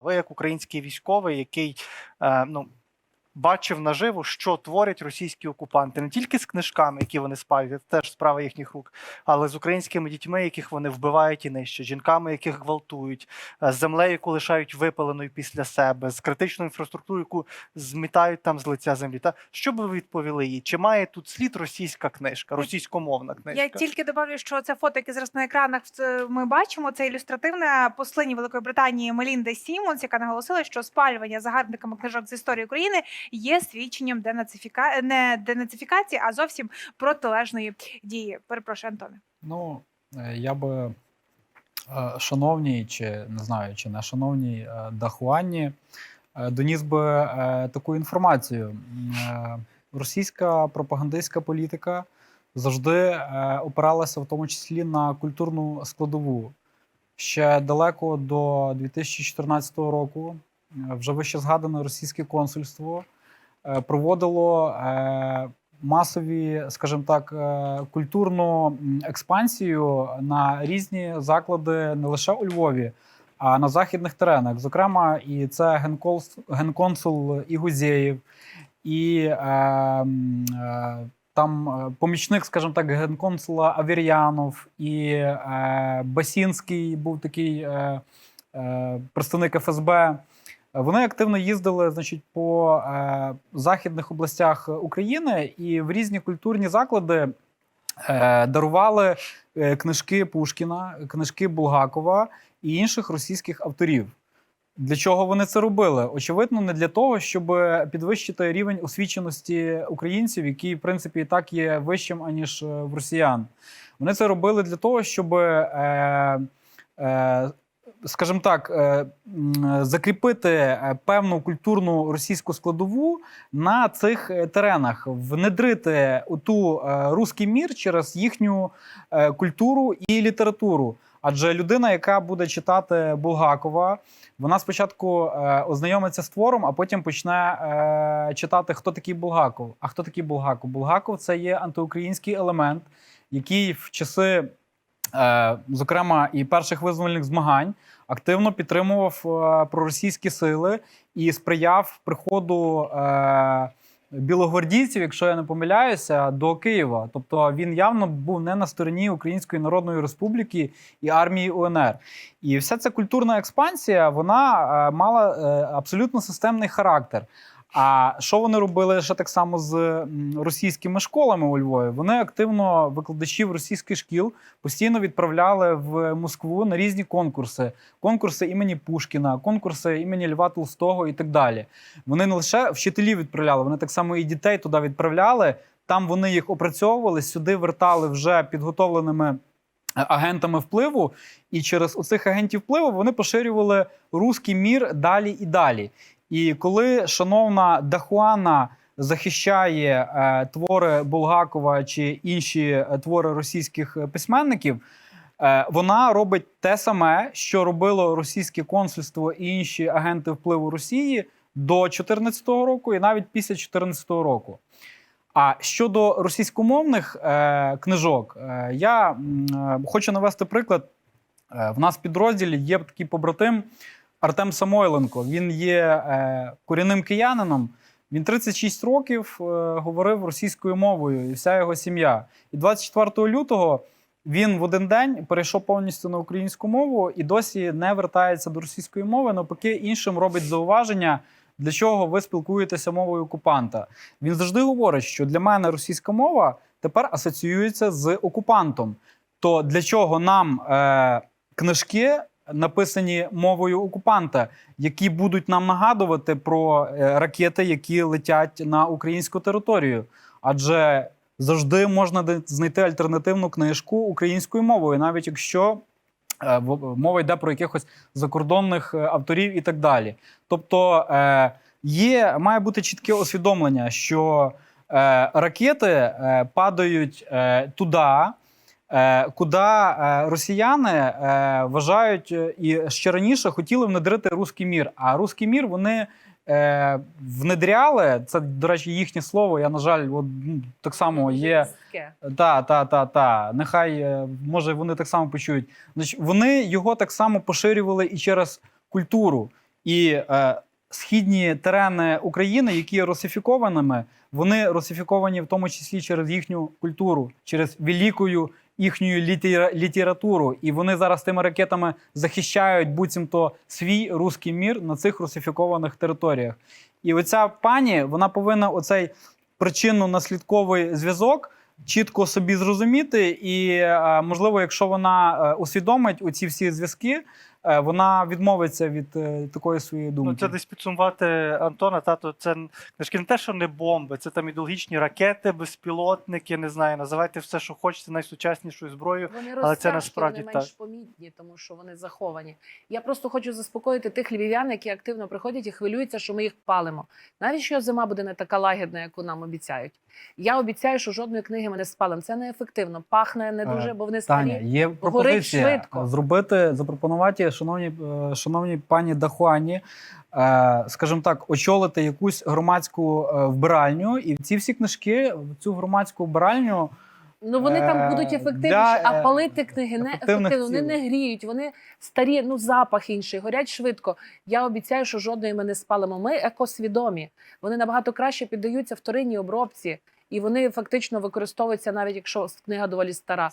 Ви як український військовий, який е, ну, бачив наживо, що творять російські окупанти, не тільки з книжками, які вони спалюють, це теж справа їхніх рук, але з українськими дітьми, яких вони вбивають і нищать, жінками, яких гвалтують, е, з землею, яку лишають випаленою після себе, з критичною інфраструктурою, яку змітають там з лиця землі. Та що би ви відповіли їй? Чи має тут слід російська книжка, російськомовна книжка? Я тільки добавлю, що це фото, яке зараз на екранах ми бачимо. Це ілюстративне послання Великої Британії Мелінди Сімонс, яка наголосила, що спалювання загарбниками книжок з історії України є свідченням денацифіка... не денацифікації, а зовсім протилежної дії. Перепрошую, Антоне. Ну, е, я би е, шановній, чи не знаю, чи не шановній е, Дахуанні е, доніс би таку інформацію. Російська пропагандистська політика завжди опиралася в тому числі на культурну складову. Ще далеко до 2014 року вже вище згадане російське консульство проводило е, масові, скажімо так, е, культурну експансію на різні заклади не лише у Львові, а на західних теренах. Зокрема, і це генконсул і е, м, е, там е, помічник, скажімо так, генконсула Авір'янов, і е, Басінський був такий е, е, представник ФСБ. Вони активно їздили значить, по е, західних областях України і в різні культурні заклади е, дарували е, книжки Пушкіна, книжки Булгакова і інших російських авторів. Для чого вони це робили? Очевидно, не для того, щоб підвищити рівень освіченості українців, який, в принципі, і так є вищим, аніж е, в росіян. Вони це робили для того, щоб. Е, е, скажімо так, е, закріпити е, певну культурну російську складову на цих е, теренах, внедрити ту руський мір через їхню культуру і літературу. Адже людина, яка буде читати Булгакова, вона спочатку ознайомиться з твором, а потім почне читати, хто такий Булгаков. А хто такий Булгаков? Булгаков це є антиукраїнський елемент, який в часи зокрема, і перших визвольних змагань активно підтримував е, проросійські сили і сприяв приходу е, білогвардійців, якщо я не помиляюся, до Києва. Тобто він явно був не на стороні Української Народної Республіки і армії УНР. І вся ця культурна експансія вона е, мала е, абсолютно системний характер. А що вони робили ще так само з російськими школами у Львові? Вони активно викладачів російських шкіл постійно відправляли в Москву на різні конкурси: конкурси імені Пушкіна, конкурси імені Льва Толстого і так далі. Вони не лише вчителів відправляли, вони так само і дітей туди відправляли. Там вони їх опрацьовували, сюди вертали вже підготовленими е, агентами впливу, і через оцих агентів впливу вони поширювали руський мір далі і далі. І коли шановна Дахуана захищає е, твори Булгакова чи інші е, твори російських письменників, е, вона робить те саме, що робило російське консульство і інші агенти впливу Росії до 2014 року і навіть після 2014 року. А щодо російськомовних е, книжок, е, я е, хочу навести приклад. Е, в нас в підрозділі є такий побратим Артем Самойленко. Він є е, корінним киянином. Він 36 років е, говорив російською мовою, і вся його сім'я. І 24 лютого він в один день перейшов повністю на українську мову і досі не вертається до російської мови. Навпаки, іншим робить зауваження, для чого ви спілкуєтеся мовою окупанта. Він завжди говорить, що для мене російська мова тепер асоціюється з окупантом. То для чого нам е, книжки написані мовою окупанта, які будуть нам нагадувати про е, ракети, які летять на українську територію? Адже завжди можна знайти альтернативну книжку українською мовою, навіть якщо е, мова йде про якихось закордонних е, авторів і так далі. Тобто є, має бути чітке усвідомлення, що ракети падають туди, куди е, росіяни е, вважають е, і ще раніше хотіли внедрити руський мір. А руський мір вони е, внедряли. Це, до речі, їхнє слово. Я, на жаль, от, ну, так само є. Та, та, та, та. Нехай е, може вони так само почують. Значить, вони його так само поширювали і через культуру. І е, східні терени України, які є русифікованими, вони русифіковані в тому числі через їхню культуру, через великою їхню літера- літературу. І вони зараз тими ракетами захищають буцімто свій руський мір на цих русифікованих територіях. І оця пані вона повинна оцей причинно-наслідковий зв'язок чітко собі зрозуміти, і е, можливо, якщо вона усвідомить усвідомить оці всі зв'язки, е, вона відмовиться від е, такої своєї думки. Ну, це десь підсумувати Антона. Тато, це книжки не те, що не бомби, це там ідеологічні ракети, безпілотники, не знаю, називайте все, що хочете, найсучаснішою зброєю. Вони Але це насправді вони менш помітні, тому що вони заховані. Я просто хочу заспокоїти тих львів'ян, які активно приходять і хвилюються, що ми їх палимо. Навіть що зима буде не така лагідна, яку нам обіцяють. Я обіцяю, що жодної книги ми не спалимо. Це неефективно. Пахне не Е, дуже, бо вони старі. Є пропозиція швидко. зробити, запропонувати, шановні, е, шановні пані Дахуані, е, скажімо так, очолити якусь громадську е, вбиральню, і ці всі книжки в цю громадську вбиральню. Ну вони Е, там будуть ефективніші, для, е, а палити книги не ефективно. Вони не гріють, вони старі, ну запах інший, горять швидко. Я обіцяю, що жодної ми не спалимо. Ми екосвідомі. Вони набагато краще піддаються вторинній обробці, і вони фактично використовуються навіть якщо книга доволі стара.